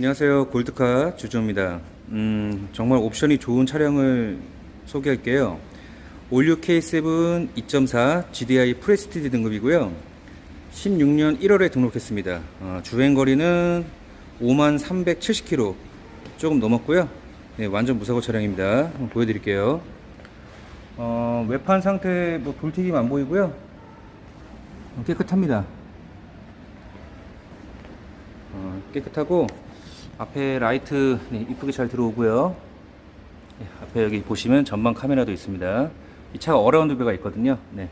안녕하세요. 골드카 주조입니다. 음, 정말 옵션이 좋은 차량을 소개할게요. 올류 K7 2.4 GDI 프레스티지 등급이고요. 16년 1월에 등록했습니다. 어, 주행거리는 5만 370km 조금 넘었고요. 네, 완전 무사고 차량입니다. 보여드릴게요. 어, 외판 상태 뭐 돌튀김 안 보이고요. 어, 깨끗합니다. 어, 깨끗하고 앞에 라이트 네, 이쁘게 잘 들어오고요. 네, 앞에 여기 보시면 전방 카메라도 있습니다. 이 차가 어라운드 뷰가 있거든요. 네.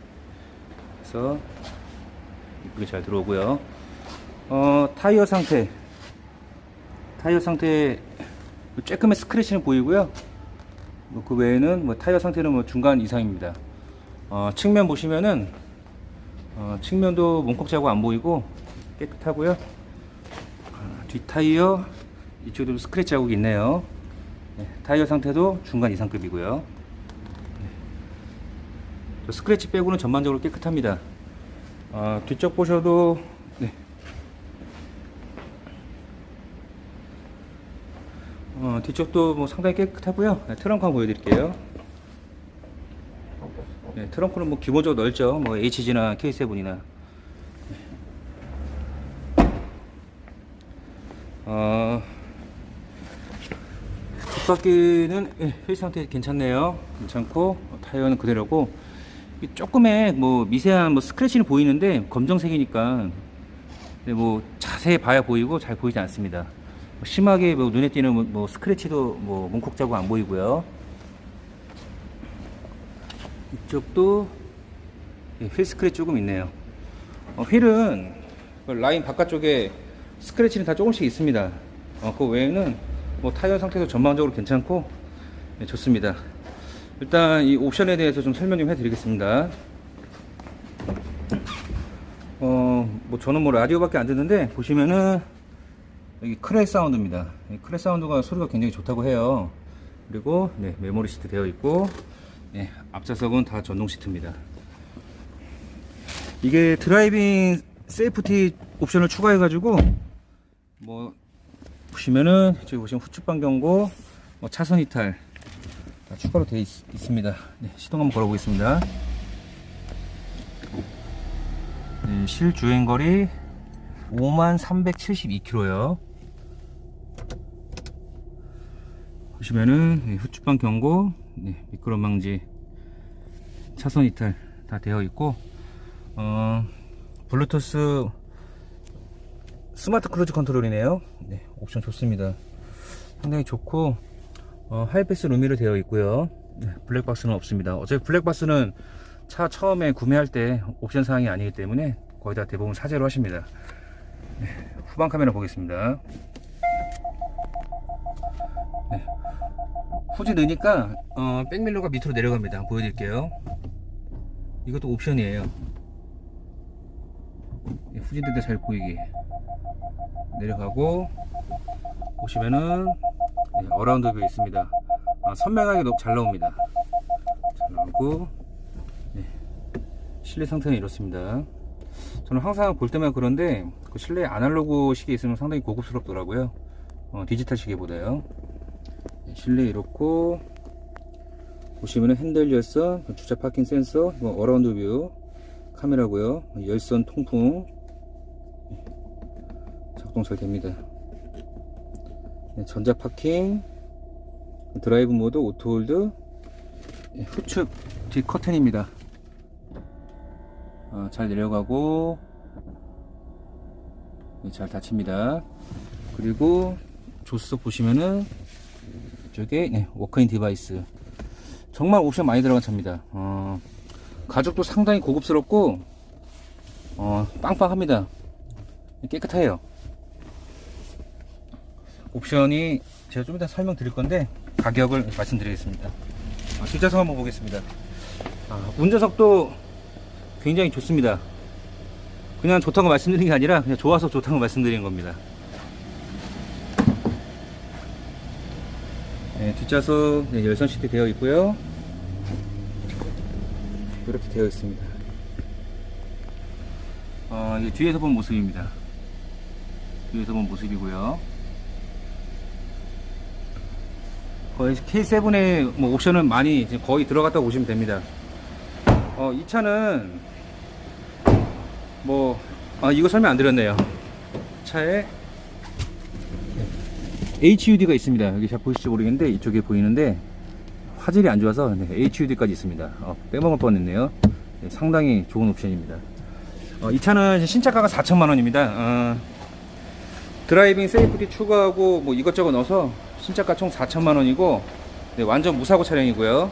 그래서 이쁘게 잘 들어오고요. 어, 타이어 상태. 타이어 상태 조금의 스크래치는 보이고요. 뭐 그 외에는 뭐 타이어 상태는 뭐 중간 이상입니다. 어, 측면 보시면은 어, 측면도 몽콕 자국 안 보이고 깨끗하고요. 뒷 타이어 이쪽에도 스크래치 자국이 있네요. 네, 타이어 상태도 중간 이상급이고요. 네. 저 스크래치 빼고는 전반적으로 깨끗합니다. 아, 뒤쪽 보셔도 네. 어, 뒤쪽도 뭐 상당히 깨끗하고요. 네, 트렁크 한번 보여드릴게요. 네, 트렁크는 뭐 기본적으로 넓죠. 뭐 HG나 K7이나 어, 뒷바퀴는 예, 휠 상태 괜찮네요. 괜찮고 어, 타이어는 그대로고 이 조금의 뭐 미세한 뭐 스크래치는 보이는데 검정색이니까 근데 뭐 자세히 봐야 보이고 잘 보이지 않습니다. 뭐 심하게 뭐 눈에 띄는 뭐, 뭐 스크래치도 뭐 문콕 자국 안 보이고요. 이쪽도 예, 휠 스크래치 조금 있네요. 어, 휠은 그 라인 바깥쪽에 스크래치는 다 조금씩 있습니다. 어, 그 외에는 뭐 타이어 상태도 전반적으로 괜찮고 네, 좋습니다. 일단 이 옵션에 대해서 좀 설명 좀 해드리겠습니다. 어, 뭐 저는 뭐 라디오밖에 안 듣는데 보시면은 여기 크레 사운드입니다. 이 크레 사운드가 소리가 굉장히 좋다고 해요. 그리고 네, 메모리 시트 되어 있고 네, 앞좌석은 다 전동 시트입니다. 이게 드라이빙 세이프티 옵션을 추가해가지고 뭐 보시면은 저기 보시면 후측방 경고, 뭐 차선 이탈 다 추가로 되어 있, 습니다 네, 시동 한번 걸어보겠습니다. 네, 실 주행 거리 5만 372km요. 보시면은 네, 후측방 경고, 네, 미끄럼 방지, 차선 이탈 다 되어 있고, 어, 블루투스 스마트 크루즈 컨트롤이네요. 네, 옵션 좋습니다. 상당히 좋고, 어, 하이패스 루미로 되어 있고요. 네, 블랙박스는 없습니다. 어차피 블랙박스는 차 처음에 구매할 때 옵션 사항이 아니기 때문에 거의 다 대부분 사제로 하십니다. 네, 후방 카메라 보겠습니다. 네, 후지 넣으니까 어, 백밀러가 밑으로 내려갑니다. 보여드릴게요. 이것도 옵션이에요. 네, 후진 뜰때 잘 보이게 내려가고 보시면은 네, 어라운드 뷰 있습니다. 아, 선명하게 잘 나옵니다. 잘 나오고 네, 실내 상태는 이렇습니다. 저는 항상 볼 때만 그런데 그 실내 아날로그 시계 있으면 상당히 고급스럽더라고요. 어, 디지털 시계보다요. 네, 실내 이렇고 보시면은 핸들 열선, 주차 파킹 센서, 뭐 어라운드 뷰 카메라고요. 열선 통풍 작동 잘 됩니다. 네, 전자 파킹, 드라이브 모드, 오토홀드, 네, 후측 뒤 커튼입니다. 어, 잘 내려가고 네, 잘 닫힙니다. 그리고 조수석 보시면은 이쪽에 네, 워크인 디바이스 정말 옵션 많이 들어간 차입니다. 어, 가죽도 상당히 고급스럽고 어, 빵빵합니다. 깨끗해요. 옵션이 제가 좀 이따 설명드릴 건데 가격을 말씀드리겠습니다. 아, 뒷좌석 한번 보겠습니다. 아, 운전석도 굉장히 좋습니다. 그냥 좋다고 말씀드린 게 아니라 그냥 좋아서 좋다고 말씀드린 겁니다. 네, 뒷좌석 네, 열선 시트 되어 있고요. 이렇게 되어 있습니다. 어, 뒤에서 본 모습입니다. 뒤에서 본 모습이고요. 거의 K7의 뭐 옵션은 많이 거의 들어갔다고 보시면 됩니다. 어, 이 차는 뭐 아, 이거 설명 안 드렸네요. 차에 HUD가 있습니다. 여기 잘 보이실지 모르겠는데 이쪽에 보이는데 화질이 안 좋아서 네, HUD까지 있습니다. 어, 빼먹을 뻔했네요. 네, 상당히 좋은 옵션입니다. 어, 이 차는 신차가가 4천만 원입니다. 어, 드라이빙 세이프티 추가하고 뭐 이것저것 넣어서 신차가 총 4천만 원이고 네, 완전 무사고 차량이고요.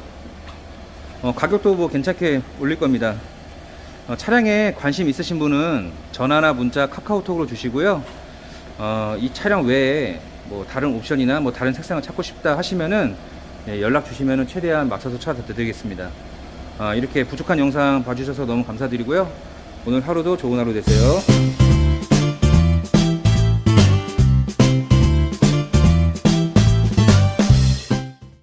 어, 가격도 뭐 괜찮게 올릴 겁니다. 어, 차량에 관심 있으신 분은 전화나 문자, 카카오톡으로 주시고요. 어, 이 차량 외에 뭐 다른 옵션이나 뭐 다른 색상을 찾고 싶다 하시면은 네, 연락 주시면은 최대한 맞춰서 찾아드리겠습니다. 아, 이렇게 부족한 영상 봐주셔서 너무 감사드리고요. 오늘 하루도 좋은 하루 되세요.